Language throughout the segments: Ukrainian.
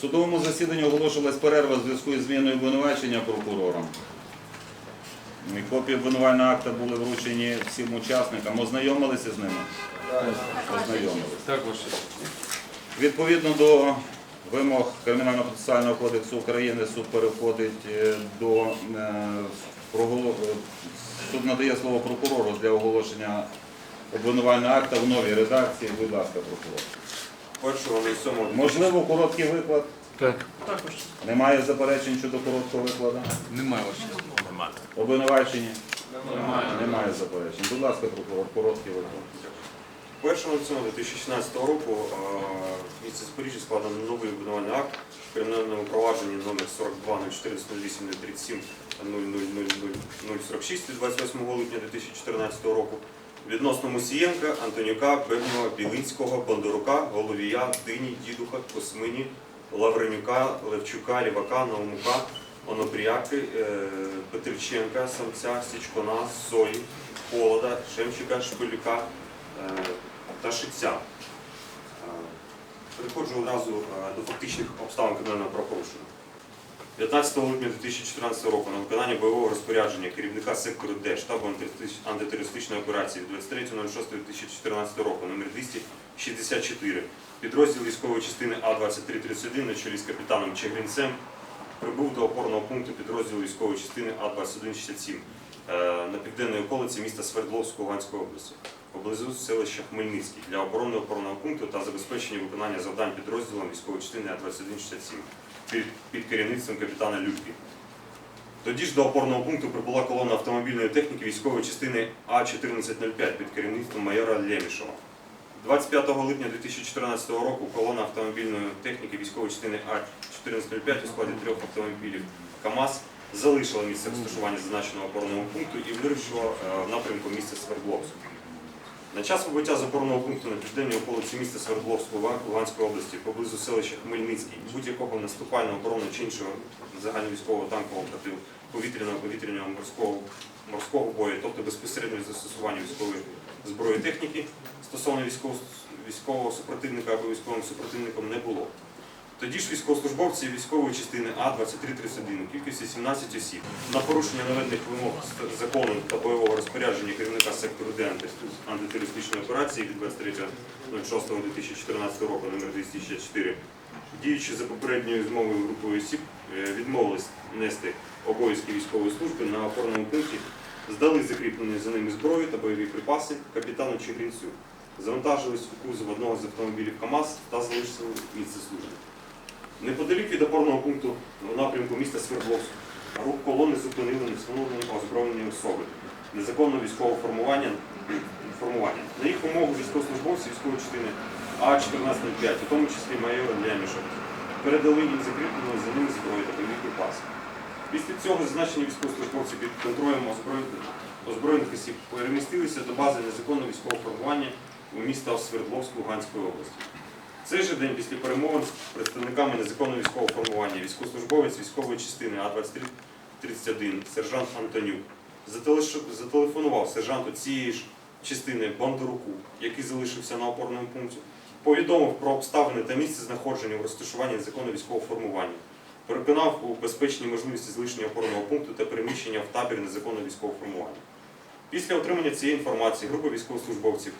В судовому засіданні оголошувалась перерва в зв'язку із зміною обвинувачення прокурором. Копії обвинувального акта були вручені всім учасникам. Ознайомилися з ними? Ознайомилися. Так, ваше. Відповідно до вимог Кримінального процесуального кодексу України суд переходить е, до е, е, суд надає слово прокурору для оголошення обвинувального акта в новій редакції. Будь ласка, прокурор. Можливо, короткий виклад. Так. Немає заперечень щодо короткого викладу. Немає ваше. Обвинувачені? Немає заперечень. Будь ласка, прокурор, короткий виклад. 1.07.2016 року е, в місті Запоріжжя складено новий обвинувальний акт в кримінальному провадженні номер 42 0408 037 00046 від 28 липня 2014 року відносно Мусієнка, Антонюка, Бебнєва, Білинського, Бондарука, Головія, Дині, Дідуха, Космині, Лавренюка, Левчука, Лівака, Наумука, Онопріяки, е, Петриченка, Самця, Січкона, Сої, Холода, Шемчика, Шпилюка, е, та Шиця. Е, Переходжу одразу до фактичних обставин кримінального правопорушення. 15 липня 2014 року на виконання бойового розпорядження керівника сектору Д штабу антитерористичної операції від 23.06.2014 року номер 264 підрозділ військової частини А-2331 на чолі з капітаном Чегрінцем прибув до опорного пункту підрозділу військової частини А-2167 е, на південній околиці міста Свердловськ Луганської області поблизу селища Хмельницький для оборони опорного пункту та забезпечення виконання завдань підрозділом військової частини А-2167 під, керівництвом капітана Любки. Тоді ж до опорного пункту прибула колона автомобільної техніки військової частини А-1405 під керівництвом майора Лємішова. 25 липня 2014 року колона автомобільної техніки військової частини А-1405 у складі трьох автомобілів КАМАЗ залишила місце розташування зазначеного опорного пункту і вирушила е, в напрямку міста Свердловськ. На час вибиття запорного пункту на південній околиці міста Свердловського Луганської області поблизу селища Хмельницький будь-якого наступального оборонного чи іншого загальновійськового танкового протиповітряного повітряного морського морського бою, тобто безпосередньо застосування військової зброї техніки стосовно військового, військового супротивника або військовим супротивником не було. Тоді ж військовослужбовці військової частини А-2331 у кількості 17 осіб на порушення наведених вимог закону та бойового розпорядження керівника сектору Д антитерористичної операції від 23.06.2014 року номер 264, діючи за попередньою змовою групою осіб, е, відмовились нести обов'язки військової служби на опорному пункті, здали закріплені за ними зброю та бойові припаси капітану Чигрінцю, завантажились у кузов одного з автомобілів КАМАЗ та залишили місце служби. Неподалік від опорного пункту в напрямку міста Свердловськ рух колони зупинили невстановлені озброєні особи незаконного військового формування, формування. На їх вимогу військовослужбовці військової частини А-1405, у тому числі майор Лямішев, передали їм закріплену за ними зброю та бойові припаси. Після цього зазначені військовослужбовці під контролем озброєних, озброєних осіб перемістилися до бази незаконного військового формування у міста Свердловськ Луганської області. Цей же день після перемовин з представниками незаконного військового формування військовослужбовець військової частини А-2331 сержант Антонюк зателефонував сержанту цієї ж частини Бондаруку, який залишився на опорному пункті, повідомив про обставини та місце знаходження в розташуванні незаконного військового формування, переконав у безпечній можливості залишення опорного пункту та переміщення в табір незаконного військового формування. Після отримання цієї інформації група військовослужбовців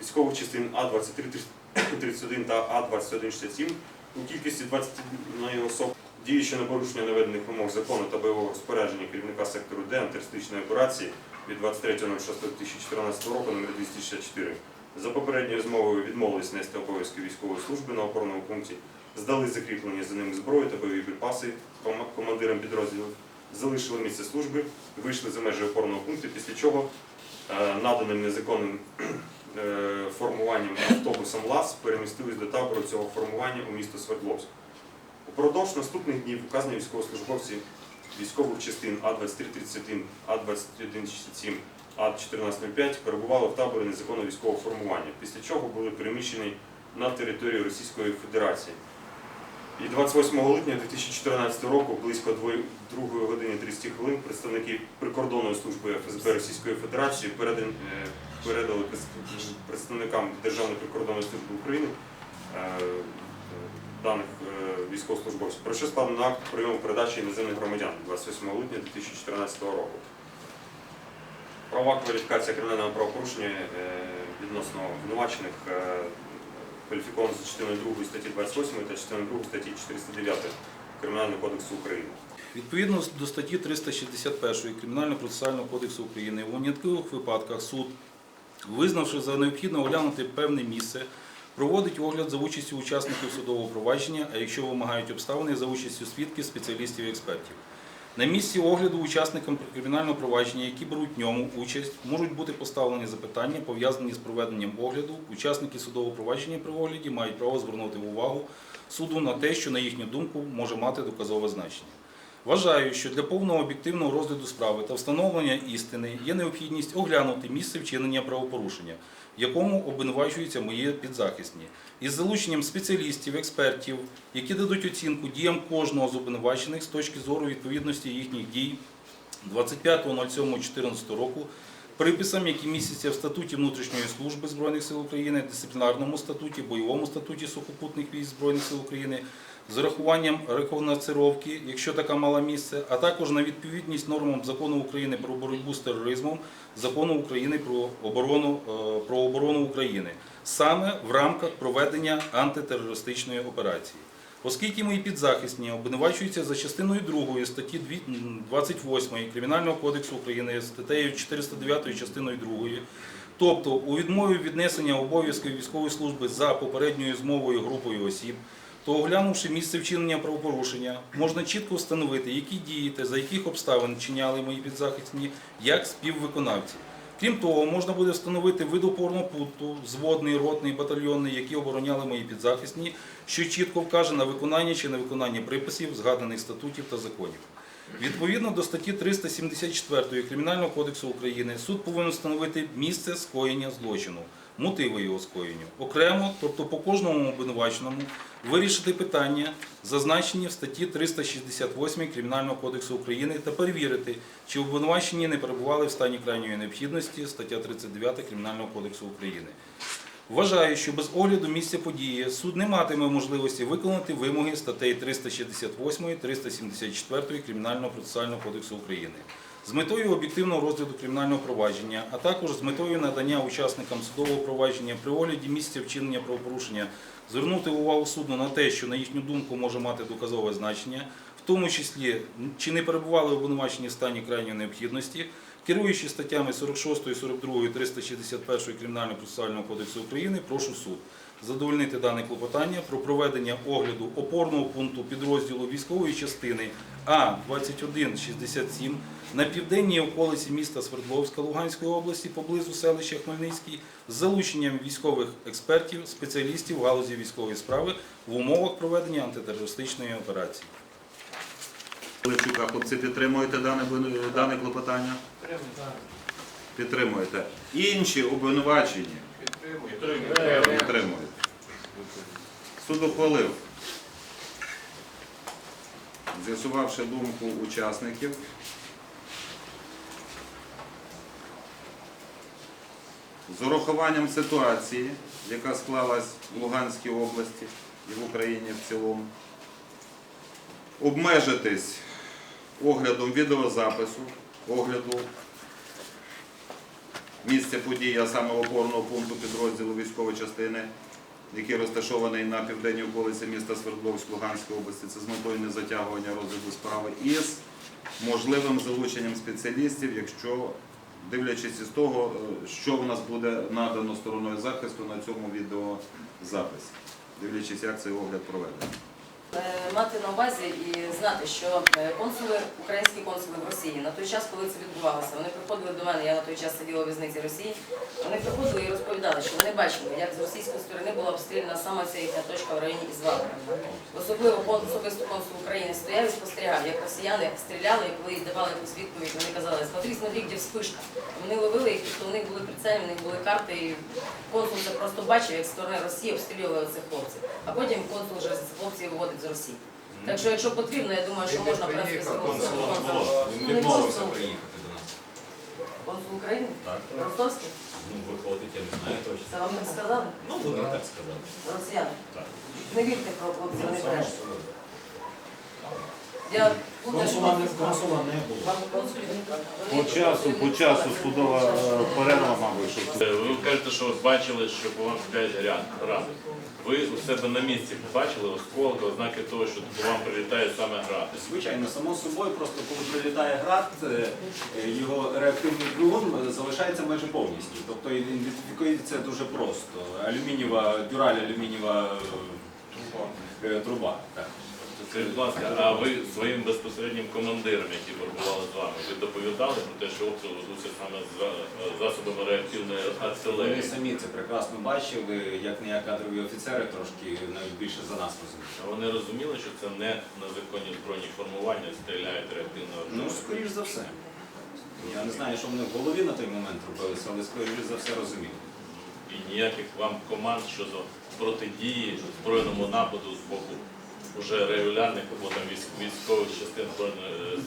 військових частин А-2331 та А-2167 у кількості 21 особ, діючи на порушення наведених вимог закону та бойового розпорядження керівника сектору Д антитерористичної операції від 23.06.2014 року номер 264 за попередньою змовою відмовились нести обов'язки військової служби на опорному пункті, здали закріплені за ними зброю та бойові припаси командирам підрозділів, залишили місце служби, вийшли за межі опорного пункту, після чого е, наданим незаконним формуванням автобусом ЛАС перемістились до табору цього формування у місто Свердловськ. Упродовж наступних днів указані військовослужбовці військових частин А-2331, А-2167, А-1405 перебували в таборі незаконного військового формування, після чого були переміщені на територію Російської Федерації. І 28 липня 2014 року, близько 2 години 30 хвилин, представники прикордонної служби ФСБ Російської Федерації передан- е, передали представникам Державної прикордонної служби України е, даних е, військовослужбовців. Про що складено акт прийому передачі іноземних громадян 28 липня 2014 року. Права кваліфікація кримінального правопорушення е, відносно обвинувачених кваліфіковано за частиною 2 статті 28 та частиною 2 статті 409 Кримінального кодексу України. Відповідно до статті 361 Кримінально-процесуального кодексу України у виняткових випадках суд, визнавши за необхідне оглянути певне місце, проводить огляд за участю учасників судового провадження, а якщо вимагають обставини за участю свідків, спеціалістів і експертів. На місці огляду учасникам кримінального провадження, які беруть в ньому участь, можуть бути поставлені запитання, пов'язані з проведенням огляду. Учасники судового провадження при огляді мають право звернути увагу суду на те, що, на їхню думку, може мати доказове значення. Вважаю, що для повного об'єктивного розгляду справи та встановлення істини є необхідність оглянути місце вчинення правопорушення, в якому обвинувачуються мої підзахисні, із залученням спеціалістів, експертів, які дадуть оцінку діям кожного з обвинувачених з точки зору відповідності їхніх дій 25.07.14 року приписам, які містяться в статуті внутрішньої служби Збройних сил України, дисциплінарному статуті, бойовому статуті сухопутних військ Збройних сил України, з урахуванням рекогносцировки, якщо така мала місце, а також на відповідність нормам закону України про боротьбу з тероризмом, закону України про оборону, е, про оборону України, саме в рамках проведення антитерористичної операції. Оскільки мої підзахисні обвинувачуються за частиною 2 статті 28 Кримінального кодексу України, статтею 409 частиною 2, тобто у відмові віднесення обов'язків військової служби за попередньою змовою групою осіб, то оглянувши місце вчинення правопорушення, можна чітко встановити, які дії та за яких обставин чиняли мої підзахисні як співвиконавці. Крім того, можна буде встановити вид опорного пункту, зводний, ротний, батальйонний, які обороняли мої підзахисні, що чітко вкаже на виконання чи невиконання приписів, згаданих статутів та законів. Відповідно до статті 374 Кримінального кодексу України, суд повинен встановити місце скоєння злочину, мотиви його скоєння. Окремо, тобто по кожному обвинуваченому, вирішити питання, зазначені в статті 368 Кримінального кодексу України, та перевірити, чи обвинувачені не перебували в стані крайньої необхідності, стаття 39 Кримінального кодексу України. Вважаю, що без огляду місця події суд не матиме можливості виконати вимоги статей 368 374 Кримінального процесуального кодексу України. З метою об'єктивного розгляду кримінального провадження, а також з метою надання учасникам судового провадження при огляді місця вчинення правопорушення звернути увагу суду на те, що на їхню думку може мати доказове значення, в тому числі чи не перебували обвинувачені в стані крайньої необхідності, Керуючи статтями 46, 42 і 361 Кримінального процесуального кодексу України, прошу суд задовольнити дане клопотання про проведення огляду опорного пункту підрозділу військової частини А-2167 на південній околиці міста Свердловська Луганської області поблизу селища Хмельницький з залученням військових експертів, спеціалістів в галузі військової справи в умовах проведення антитерористичної операції. Левчука, хлопці, підтримуєте дане, дане клопотання? Підтримуєте. Інші обвинувачені підтримують. Суд ухвалив, з'ясувавши думку учасників, з урахуванням ситуації, яка склалась в Луганській області і в Україні в цілому, обмежитись оглядом відеозапису, огляду місця події, а саме опорного пункту підрозділу військової частини, який розташований на південній околиці міста Свердловськ Луганської області, це з метою незатягування розгляду справи, із можливим залученням спеціалістів, якщо дивлячись із того, е, що в нас буде надано стороною захисту на цьому відеозаписі, дивлячись, як цей огляд проведений. Е, мати на увазі і знати, що е, консули, українські консули в Росії на той час, коли це відбувалося, вони приходили до мене, я на той час сиділа у в'язниці Росії, вони приходили і розповідали, що вони бачили, як з російської сторони була обстріляна саме ця їхня точка в районі Ізвалка. Особливо особисто консул України стояв і спостерігав, як росіяни стріляли, і коли їй давали якусь відповідь, вони казали, смотри, смотри, де вспишка. Вони ловили їх, тобто у них були прицельні, у них були карти, і консул це просто бачив, як з сторони Росії обстрілювали цих хлопців. А потім консул вже цих хлопців виводить з Росії. Так що, якщо потрібно, я думаю, що можна. Ну, не консул. приїхати до нас. Консул України? Так. Ростовський? Ну, виходить, я не знаю точно. Це вам так сказали? Ну, вони так сказали. Росіяни. Так. Не вірте про хлопців, вони брешуть. Я Консула не, консула не було. По часу, по часу судова перерва, мабуть, що Ви кажете, що бачили, що по вам стріляють град- гради. Ви у себе на місці побачили осколки, ознаки того, що вам прилітає саме град. Звичайно, само собою, просто коли прилітає град, е, його реактивний двигун залишається майже повністю. Тобто ідентифікується дуже просто. Алюмінієва, дюраль алюмінієва е, труба. Так. Скажіть, будь ласка, а ви своїм безпосереднім командирам, які перебували з вами, ви доповідали про те, що обстріл ведуться саме з е, засобами реактивної Вони самі це прекрасно бачили, як не як кадрові офіцери, трошки навіть більше за нас розуміють. А Вони розуміли, що це не незаконні збройні формування стріляють реактивною Ну, скоріш за все. Я не знаю, що вони в голові на той момент робилися, але скоріш за все розуміли. І ніяких вам команд щодо протидії збройному нападу з боку вже регулярних або там військ- військових частин е,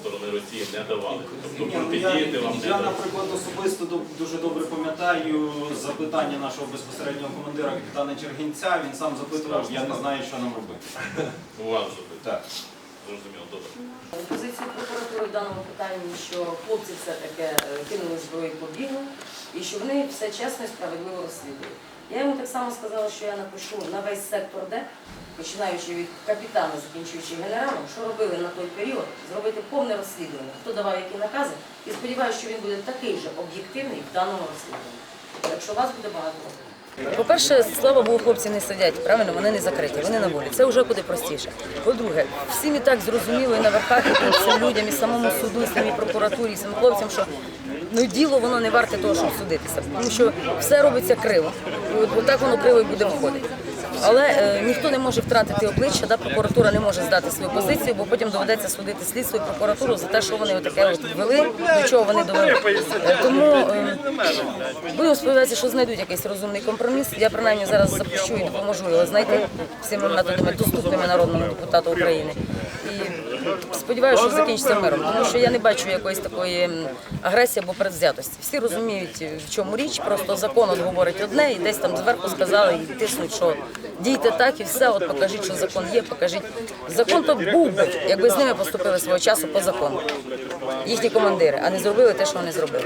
сторони Росії не давали. Тобто протидіяти вам не я, дали. наприклад, особисто до- дуже добре пам'ятаю запитання нашого безпосереднього командира капітана Чергінця. Він сам запитував, я не знаю, що нам робити. У вас запитання. Зрозуміло, добре. Позицію прокуратури в даному питанні, що хлопці все-таки е, кинули зброю і побігли, і що вони все чесно і справедливо розслідують. Я йому так само сказала, що я напишу на весь сектор Д, починаючи від капітана, закінчуючи генералом, що робили на той період, зробити повне розслідування, хто давав які накази, і сподіваюся, що він буде такий же об'єктивний в даному розслідуванні. Якщо вас буде багато. По-перше, слава Богу, хлопці не сидять, правильно, вони не закриті, вони на волі. Це вже буде простіше. По-друге, всім і так зрозуміло і на верхах, і всім людям, і самому суду, і самій прокуратурі, і самим хлопцям, що ну, діло воно не варте того, щоб судитися. Тому що все робиться криво. І от, отак воно криво і буде виходити. Але е, ніхто не може втратити обличчя, да, прокуратура не може здати свою позицію, бо потім доведеться судити слідство і прокуратуру за те, що вони отаке от ввели, до чого вони довели. Е, Тому е, будемо сподіватися, що знайдуть якийсь розумний компроміс. Я принаймні зараз запущу і допоможу його знайти всіма методами доступними народному депутату України. І сподіваюся, що закінчиться миром, тому що я не бачу якоїсь такої агресії або предвзятості. Всі розуміють, в чому річ, просто закон говорить одне, і десь там зверху сказали і тиснуть, що дійте так і все. От покажіть, що закон є, покажіть. Закон то був би, якби з ними поступили свого часу по закону. Їхні командири, а не зробили те, що вони зробили.